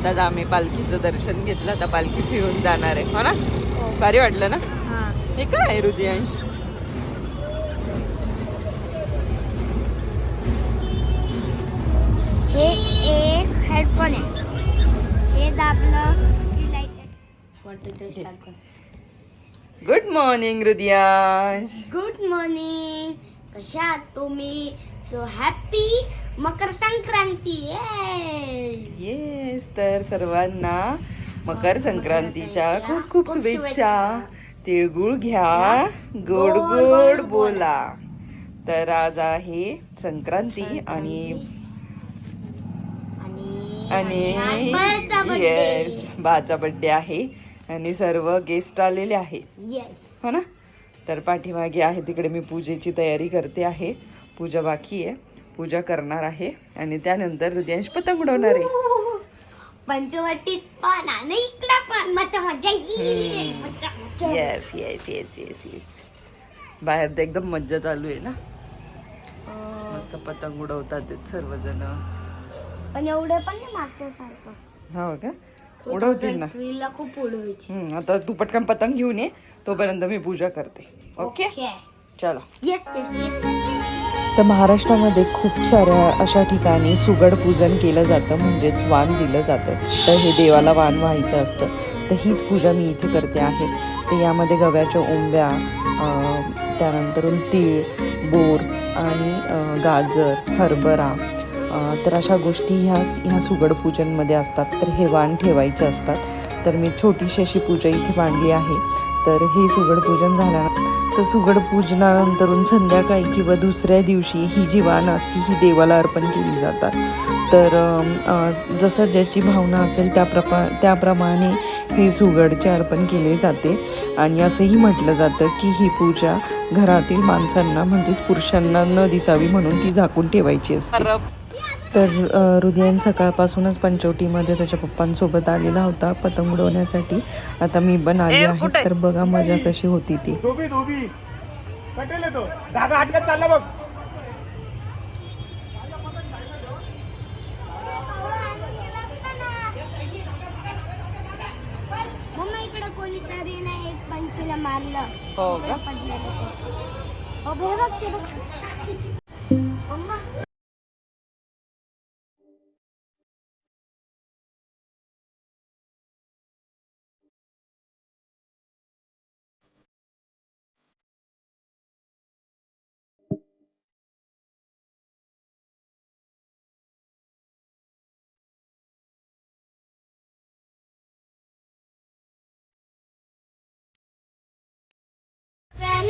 आत्ताच आम्ही पालखीचं दर्शन घेतलं आता पालखी फिरून जाणार आहे. हो ना? भारी वाटलं ना? हां. हे काय आहे हृदयांश? हे एक हेडफोन आहे. हे दाबलं good morning Hridayansh. Good morning कशा आहात तुम्ही? So happy Makar Sankranti yes तर सर्वांना मकर संक्रांतीच्या खूप खूप शुभेच्छा. तिळगुळ घ्या गोड गोड बोला. तर आज आहे संक्रांती आणि आणि. येस बाचा बर्थडे आहे आणि सर्व गेस्ट आलेले आहेत. हो ना? तर पाठीमागे आहे तिकडे मी पूजेची तयारी करते आहे. पूजा बाकी आहे. पूजा करणार आहे आणि त्यानंतर हृदयांश पतंग उडवणार आहे. पंचवटीत पण आणि इकडं पण मजा मजा येईल हम्म. मजा मजा yes yes yes yes yes बाहेर तर एकदम मज्जा चालू आहे ना? मस्त पतंग उडवतात आहेत सर्वजण. पण एवढे पण नाही मागच्या सारखं हो का? उडवतील ना. खूप उडवायची. हम्म, आता तू पटकन पतंग घेऊन ये. तोपर्यंत मी पूजा करते. ओके चला. येस येस येस तर महाराष्ट्रामध्ये खूप साऱ्या अशा ठिकाणी सुगड पूजन केलं जातं म्हणजेच वाण दिलं जातं. तर हे देवाला वाण व्हायचं असतं. तर हीच पूजा मी इथे करते आहे. तर यामध्ये गव्याच्या ओंब्या त्यानंतरून तीळ बोर आणि गाजर हरभरा तर अशा गोष्टी ह्या ह्या सुगड पूजनमध्ये असतात. तर हे वाण ठेवायचे असतात. तर मी छोटीशी अशी पूजा इथे मांडली आहे. तर हे सुगड पूजन झाल्यानंतर तर सुगड पूजनानंतरून संध्याकाळी किंवा दुसऱ्या दिवशी ही जी वाण असती ही देवाला अर्पण केली जातात. तर जसं ज्याची भावना असेल त्या प्रपा त्याप्रमाणे हे सुगडचे अर्पण केले जाते. आणि असंही म्हटलं जातं की ही पूजा घरातील माणसांना म्हणजेच पुरुषांना न दिसावी म्हणून ती झाकून ठेवायची असते. तर हृदयन सकाळपासूनच पंचवटीमध्ये त्याच्या पप्पांसोबत आलेला होता पतंग उडवण्यासाठी. आता मी पण आली आहे तर बघा मजा कशी होती ती. चालला बघ. मम्मा इकडे कोणीतरी ना एक पंचीला मारलं. हो का?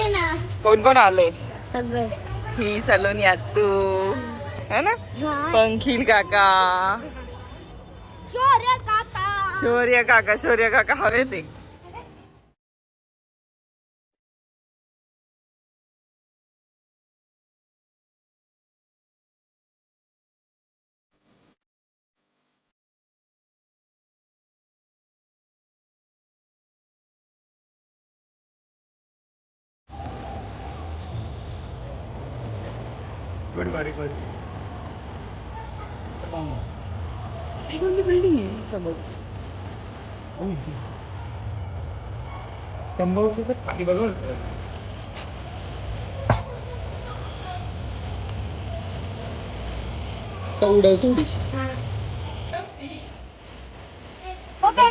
आले ना. कोण कोण आले? सगळे. ही सलोनी आत्तू. है ना. पंखील काका. शौर्य काका. शौर्य काका शौर्य काका. हवे ते. बड़ी बारीक बारीक बिल्डिंग आहे समोर स्तंभ होते तर खाली बघ उडव थोडीशी हो काय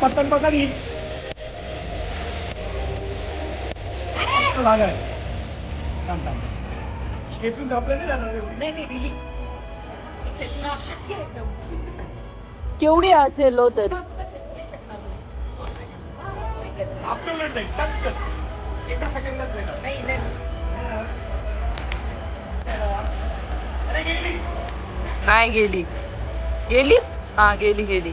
काका. दिन जाऊन दे किती छान ए, ढील बघ ना बघ ना. पंखी बघ. आपण पतंग बघा नी जागा आहे थांब थांब खेचून कापलं नाही जाणार रे. केवढी असेल हो तरी आपल्याला जाईल टच टच एका सेकंदात जाईल अरे गेली. नाही गेली. गेली? हा गेली गेली.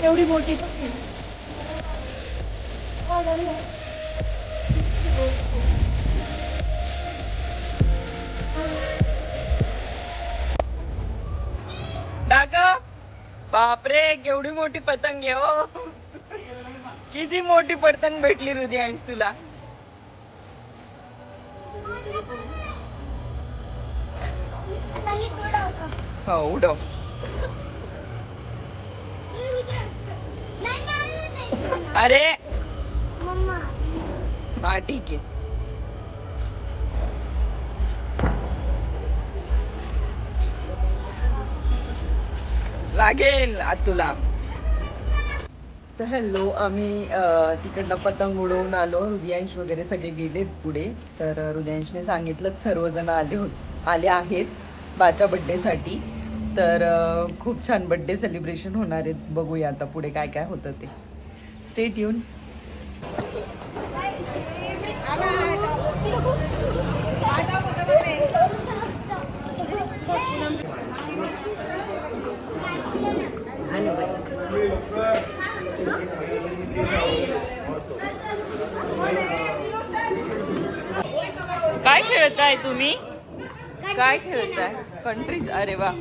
केवढी मोठी दादा बापरे केवढी मोठी पतंग आहे हो. किती मोठी पतंग भेटली हृदयांश तुला? हो उडव. अरे. मम्मा. हा ठीक आहे. लागेल तुला तर हॅलो आम्ही अं, तिकडनं पतंग उडवून आलो. हृदयांश वगैरे सगळे गेले पुढे. तर हृदयांशने सांगितलं सर्वजण आले हो आले आहेत बाच्या बड्डेसाठी तर खूप छान बड्डे सेलिब्रेशन होणार आहेत. बघूया आता पुढे काय काय होतं ते. स्टेट येऊन काय खेळताय तुम्ही? काय खेळताय? कंट्रीज अरे वा.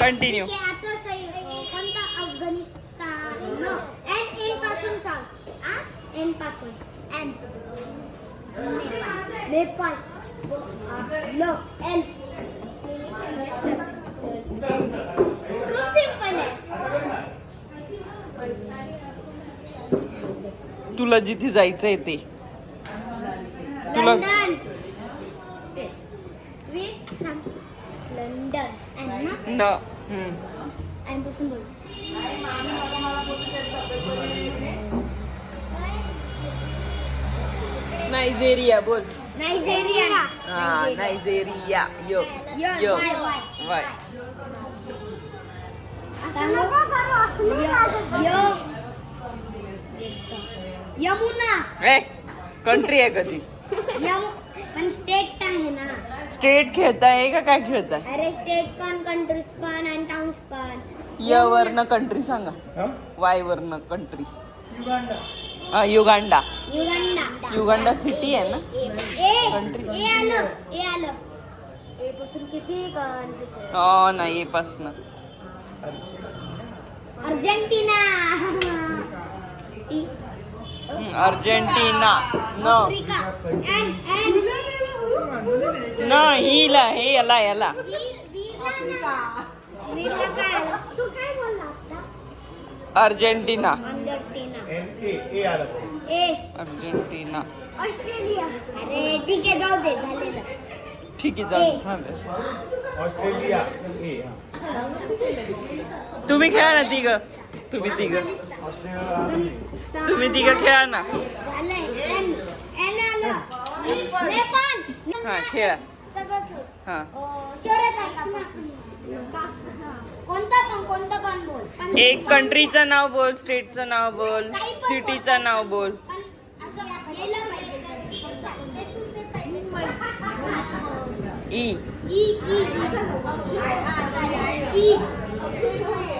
कंटिन्यू आता सही- कोणता अफगाणिस्तान? एन एनपासून सांग. आ? एनपासून. एन नेपाळ. ल एल खूप सिंपल आहे. तुला जिथे जायचंय ते. तुला- लंडन लंडन एन ना न हम्म. एनपासून बोल. नायजेरिया बोल. नायजेरिया. हा नायजेरिया. यो यो, यो वाय, यमुना. ए कंट्री आहे कधी पण स्टेट आहे ना. स्टेट खेळताय का काय खेळताय? अरे स्टेट पण कंट्रीज पण आणि टाउन्स पण. य वरनं कंट्री सांगा. हं? वाय वरनं country Uganda. Uganda. Uganda. City आहे ना? ए Country. ए आलं ए आलं. ए पासून किती कंट्रीज हो नाही पासन. अर्जेंटिना. अर्जेंटिना न. न हिला हे याला याला. वीर वीरला ना. वीरला काय? आलं तू काय बोलला आता? Argentina. Argentina. N A A आला तो. ए. अर्जेंटिना. ऑस्ट्रेलिया. अरे ठीक आहे हा. तुम्ही खेळा ना तिघ. तुम्ही तिघ. तुम्ही तिघ खेळा ना. हा खेळा. सगळं खेळ. हा. अं, शर्यत आहे का का? कोणता पण कोणता पण बोल. पण- एक कंट्रीचं नाव बोल स्टेटचं नाव बोल सिटीचं नाव बोल. पण असं यायला पाहिजे. E. E E. E E E.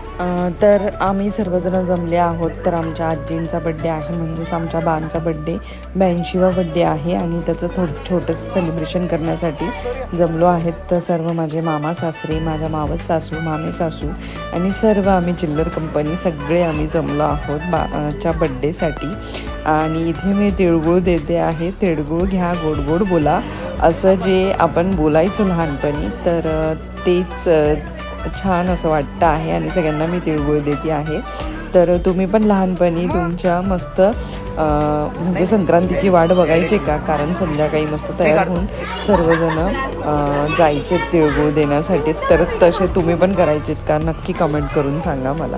तर आम्ही सर्वजण जमले आहोत. तर आमच्या आजींचा बड्डे आहे म्हणजेच आमच्या बांचा बड्डे ब्याऐंशीवा बड्डे आहे आणि त्याचं थोडं छोटंसं सेलिब्रेशन करण्यासाठी जमलो आहेत. तर सर्व माझे मामा सासरे माझ्या मावस सासू मामे सासू आणि सर्व आम्ही चिल्लर कंपनी सगळे आम्ही जमलो आहोत बाच्या बड्डेसाठी आणि इथे मी तिळगुळ देते आहे. तिळगुळ घ्या गोड गोड बोला. असं जे आपण बोलायचो लहानपणी तर तेच छान असं वाटतं आहे आणि सगळ्यांना मी तिळगुळ देते आहे. तर तुम्ही पण लहानपणी तुमच्या मस्त म्हणजे संक्रांतीची वाट बघायची का? कारण संध्याकाळी मस्त तयार होऊन सर्वजण जायचे तिळगुळ देण्यासाठी. तर तसे तुम्ही पण करायचेत का? नक्की कमेंट करून सांगा मला.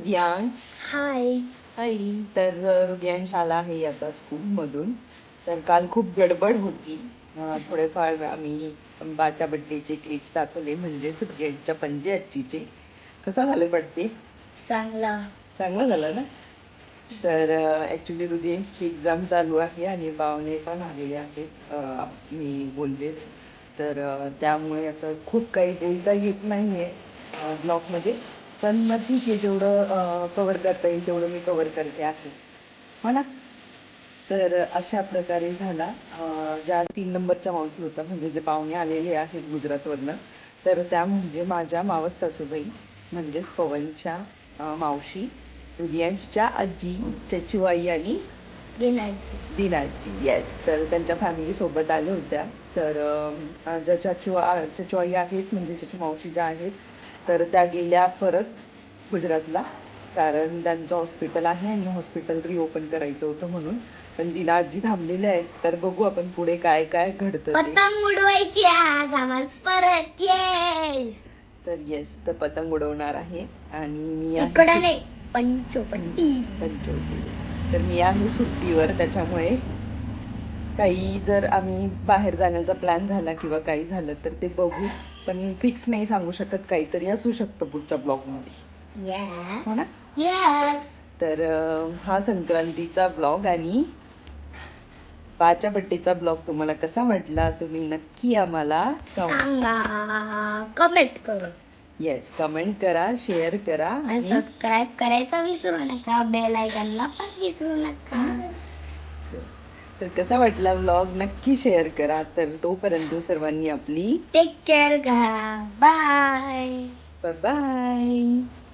हृदयांश हाय हाय तर हृदयांश आला आहे आता स्कूलमधून तर काल खूप गडबड होती. थोडेफार आम्ही बाच्या बड्डेचे क्लिप्स दाखवले म्हणजेच हृदयांच्या पंजे आजीचे. कसा झाले बड्डे चांगला. चांगला झाला ना? तर ॲक्च्युली हृदयांशची एक्झाम चालू आहे आणि पाहुणे पण आलेले आहेत. मी बोललेच. तर त्यामुळे असं खूप काही बोलता येत नाही आहे ब्लॉगमध्ये पण मग ठीक आहे जेवढं कवर करता येईल तेवढं मी कवर करते आहे. हो ना? तर अशा प्रकारे झाला. ज्या तीन नंबरच्या मावशी होत्या म्हणजे जे पाहुणे आलेले आहेत गुजरातवरनं तर त्या म्हणजे माझ्या मावस सासूबाई म्हणजेच पवनच्या मावशी हृदयांशच्या आजी चचूआई आणि दिनाजी. येस तर त्यांच्या फॅमिली सोबत आल्या होत्या. तर ज्या चाचू आ- चाचू आई आहेत म्हणजे चाचू मावशी ज्या आहेत तर त्या गेल्या परत गुजरातला कारण त्यांचं हॉस्पिटल आहे आणि हॉस्पिटल रिओपन करायचं होतं म्हणून. पण दिना आजी थांबलेले आहेत तर बघू आपण पुढे काय काय घडतं ते. पतंग उडवायची आज आम्हाला. परत ये तर येस तर पतंग उडवणार आहे. आणि मी आहे इकडे सुट- नाही पंचोपट्टी. पंचवटी तर मी आहे सुट्टीवर त्याच्यामुळे काही जर आम्ही बाहेर जाण्याचा प्लॅन झाला किंवा काही झालं तर ते बघू. पण फिक्स नाही सांगू शकत काहीतरी असू शकतं पुढच्या ब्लॉगमध्ये. हो ना? यस तर हा संक्रांतीचा ब्लॉग आणि बड्डेचा ब्लॉग तुम्हाला कसा वाटला तुम्ही नक्की आम्हाला सांगा. कमेंट करून. येस कमेंट करा शेअर करा सबस्क्राईब करायचं विसरू नका. बेल आयकॉनला पण विसरू नका. तर कसा वाटला ब्लॉग नक्की शेअर करा. तर तोपर्यंत सर्वांनी आपली टेक केअर घ्या बाय बाय